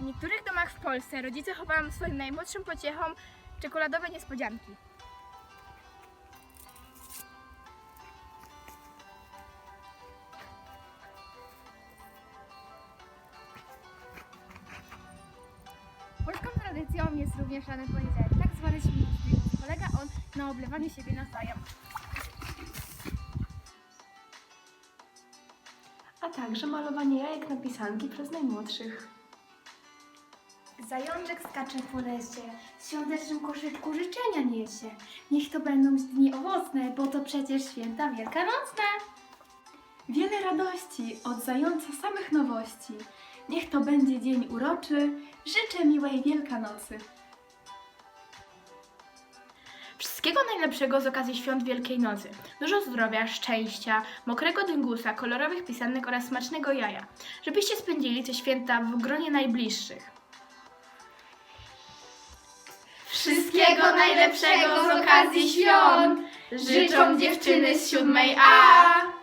W niektórych domach w Polsce rodzice chowają swoim najmłodszym pociechom czekoladowe niespodzianki. Polską tradycją jest również rany poniedziałek, tak zwany święty. Polega on na oblewaniu siebie nawzajem. A także malowanie jajek na pisanki przez najmłodszych. Zajączek skacze po lesie, w świątecznym koszyczku życzenia niesie. Niech to będą dni owocne, bo to przecież święta wielkanocne. Wiele radości od zająca samych nowości. Niech to będzie dzień uroczy. Życzę miłej Wielkanocy. Wszystkiego najlepszego z okazji świąt Wielkiej Nocy. Dużo zdrowia, szczęścia, mokrego dyngusa, kolorowych pisanek oraz smacznego jaja. Żebyście spędzili te święta w gronie najbliższych. Wszystkiego najlepszego z okazji świąt życzą dziewczyny z siódmej A.